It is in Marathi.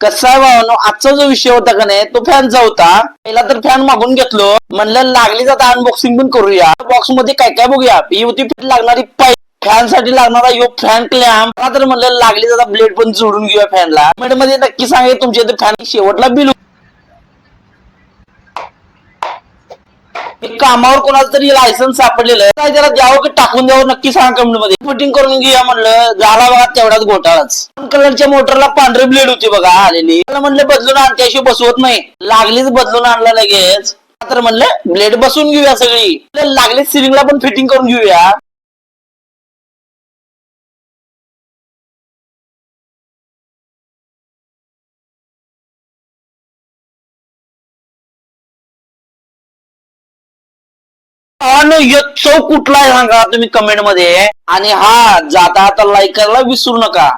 कसा आहे आजचा जो विषय होता का नाही तो फॅनचा होता. पहिला तर फॅन मागून घेतलो. म्हणलं लागली जाता अनबॉक्सिंग पण करूया. बॉक्समध्ये काय काय बघूया? ही होती फिट लागणारी पाईप फॅनसाठी लागणारा यो फॅन क्लॅम्प तर म्हणलं लागली जाता ब्लेड पण जोडून घेऊया फॅनला मध्ये नक्की सांगेल तुमच्या इथे फॅन शेवटला बिल कामावर कोणाचं तरी लायसन्स सापडलेलं काय त्याला द्यावं की टाकून द्यावं नक्की सांग कमेंटमध्ये फिटिंग करून घेऊया म्हणलं. झाला बघा तेवढाच घोटाळाच. कलरच्या मोटरला पांढरी ब्लेड होती बघा आलेली. त्याला म्हणलं बदलून आण त्याशिवाय बसवत नाही. लागलीच बदलून आणला लगेच. तर म्हणलं ब्लेड बसून घेऊया सगळी. लागले लागलीच सिलिंगला पण फिटिंग करून घेऊया. अन ह्यो चौक कुठला आहे सांगा तुम्ही कमेंटमध्ये. आणि हा जाता आता लाईक करायला विसरू नका.